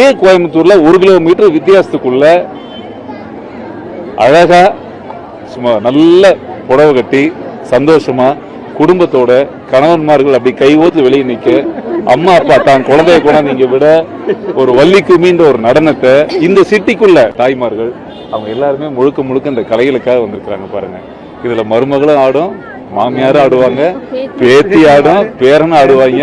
இதே கோயம்புத்தூரில் ஒரு கிலோமீட்டர் வித்தியாசத்துக்குள்ள அழகாக சும்மா நல்ல புடவை கட்டி சந்தோஷமாக குடும்பத்தோட கணவன்மார்கள் அப்படி கைவோத்து வெளியே நிற்க அம்மா அப்பா தான் குழந்தைய கூட நீங்க விட ஒரு வள்ளி குமின்ற ஒரு நடனத்தை இந்த சிட்டிக்குள்ள தாய்மார்கள் அவங்க எல்லாருமே முழுக்க முழுக்க இந்த கலைகளுக்காக வந்திருக்கிறாங்க பாருங்க. இதுல மருமகளும் ஆடும் மாமியாரும் ஆடுவாங்க பேத்தி ஆடும் பேரனும் ஆடுவாங்க.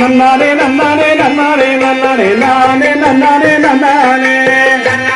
நன்னானே நன்னானே நன்னானே நன்னானே நானே நன்னானே நன்னானே.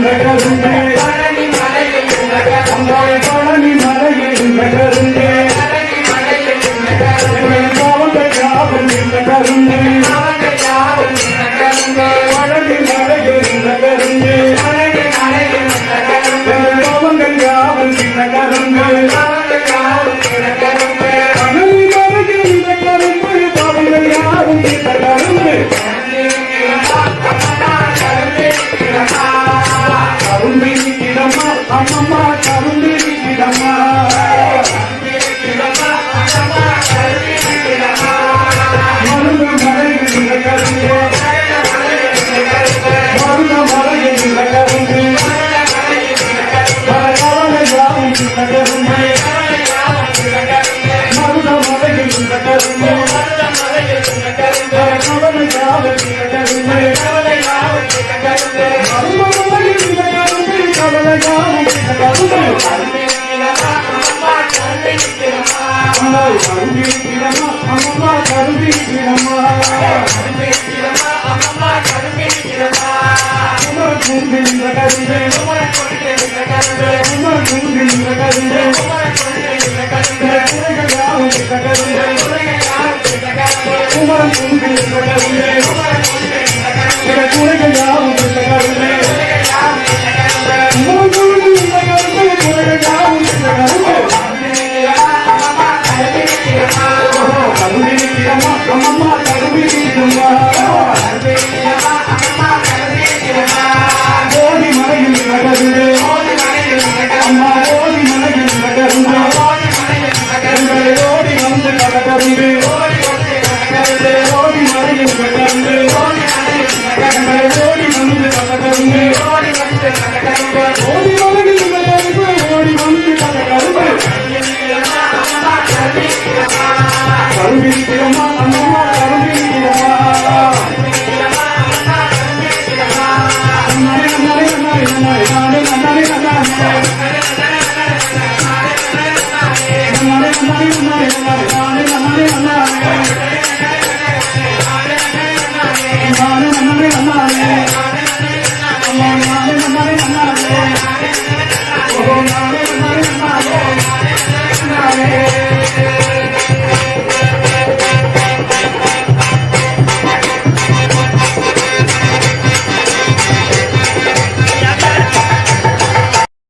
Thank you. கருப்பிடிக்கிறமா அம்மா கருப்பிடிக்கிறமா கருப்பிடிக்கிறமா அம்மா கருப்பிடிக்கிறமா உமர் குண்டில் கருவே உமர் குண்டில் galera, viver.